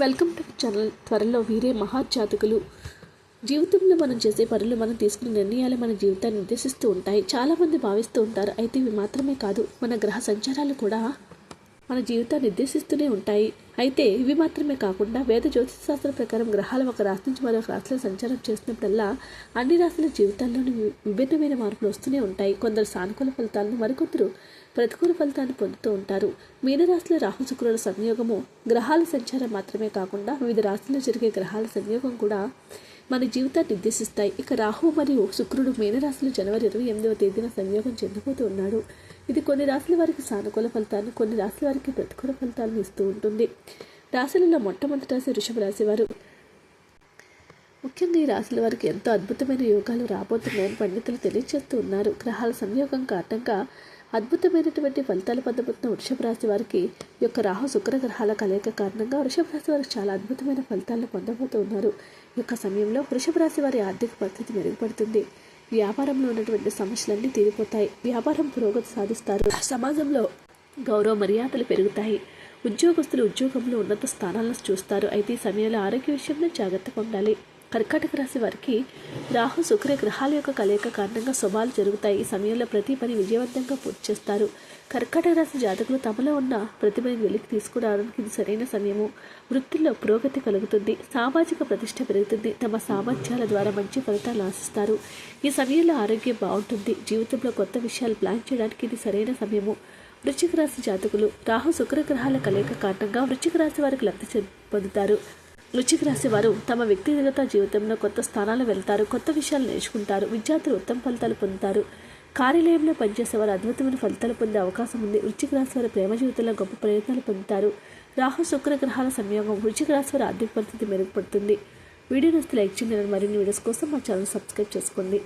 Welcome to channel. త్వరలో వీరే మహాజాతకులు. జీవితంలో మనం చేసే పనులు మనం తీసుకునే నిర్ణయాలు మన జీవితాన్ని నిర్దేశిస్తూ ఉంటాయి. చాలామంది భావిస్తూ ఉంటారు అయితే ఇవి మాత్రమే కాదు మన గ్రహ సంచారాలు కూడా మన జీవితాన్ని నిర్దేశిస్తూనే ఉంటాయి. అయితే ఇవి మాత్రమే కాకుండా వేద జ్యోతిష శాస్త్రం ప్రకారం గ్రహాలు ఒక రాశి నుంచి మరొక రాశిలో సంచారం చేసినప్పుడల్లా అన్ని రాశుల జీవితాల్లోని విభిన్నమైన మార్పులు వస్తూనే ఉంటాయి. కొందరు సానుకూల ఫలితాలను మరికొందరు ప్రతికూల ఫలితాన్ని పొందుతూ ఉంటారు. మీనరాశిలో రాహు శుక్రుల సంయోగము గ్రహాల సంచారం మాత్రమే కాకుండా వివిధ రాశుల్లో జరిగే గ్రహాల సంయోగం కూడా మన జీవితాన్ని నిర్దేశిస్తాయి. ఇక రాహు మరియు శుక్రుడు మీనరాశిలో జనవరి ఇరవై ఎనిమిదవ తేదీన సంయోగం చెందబోతూ ఉన్నాడు. ఇది కొన్ని రాశుల వారికి సానుకూల ఫలితాలను కొన్ని రాశుల వారికి ప్రతికూల ఫలితాలను ఇస్తూ ఉంటుంది. రాశులలో మొట్టమొదటి రాశి వృషభ రాశి వారు. ముఖ్యంగా ఈ రాశుల వారికి ఎంతో అద్భుతమైన యోగాలు రాబోతున్నాయని పండితులు తెలియజేస్తూ ఉన్నారు. గ్రహాల సంయోగం కారణంగా అద్భుతమైనటువంటి ఫలితాలు పొందబోతున్న వృషభ రాశి వారికి యొక్క రాహు శుక్ర గ్రహాల కలయిక కారణంగా వృషభ రాశి వారికి చాలా అద్భుతమైన ఫలితాలను పొందబోతూ ఉన్నారు. ఈ యొక్క సమయంలో వృషభ రాశి వారి ఆర్థిక పరిస్థితి మెరుగుపడుతుంది. వ్యాపారంలో ఉన్నటువంటి సమస్యలన్నీ తీరిపోతాయి. వ్యాపారం పురోగతి సాధిస్తారు. సమాజంలో గౌరవ మర్యాదలు పెరుగుతాయి. ఉద్యోగస్తులు ఉద్యోగంలో ఉన్నత స్థానాలను చూస్తారు. అయితే ఈ సమయంలో ఆరోగ్య విషయంలో జాగ్రత్తగా ఉండాలి. కర్కాటక రాశి వారికి రాహు శుక్ర గ్రహాల యొక్క కలయిక కారణంగా శుభాలు జరుగుతాయి. ఈ సమయంలో ప్రతి పని విజయవంతంగా పూర్తి చేస్తారు. కర్కాటక రాశి జాతకులు తమలో ఉన్న ప్రతిభని వెలికి తీసుకురావడానికి ఇది సరైన సమయము. వృత్తిలో పురోగతి కలుగుతుంది. సామాజిక ప్రతిష్ట పెరుగుతుంది. తమ సామర్థ్యాల ద్వారా మంచి ఫలితాలు ఆశిస్తారు. ఈ సమయంలో ఆరోగ్యం బాగుంటుంది. జీవితంలో కొత్త విషయాలు ప్లాన్ చేయడానికి ఇది సరైన సమయము. వృశ్చిక రాశి జాతకులు రాహు శుక్ర గ్రహాల కలయిక కారణంగా వృశ్చిక రాశి వారికి లబ్ధి పొందుతారు. వృశ్చిక రాశి వారు తమ వ్యక్తిగత జీవితంలో కొత్త స్థానాలు వెళ్తారు కొత్త విషయాలు నేర్చుకుంటారు విద్యార్థులు ఉత్తమ ఫలితాలు పొందుతారు. కార్యాలయంలో పనిచేసే వారు అద్భుతమైన ఫలితాలు పొందే అవకాశం ఉంది. వృశ్చిక రాశి వారి ప్రేమ జీవితంలో గొప్ప ప్రయత్నాలు పొందుతారు. రాహు శుక్ర గ్రహాల సంయోగం వృశ్చిక రాశి వారి ఆర్థిక పరిస్థితి మెరుగుపడుతుంది. వీడియో నచ్చితే లైక్ చేయండి. మరిన్ని వీడియోస్ కోసం మా ఛానల్ సబ్స్క్రైబ్ చేసుకోండి.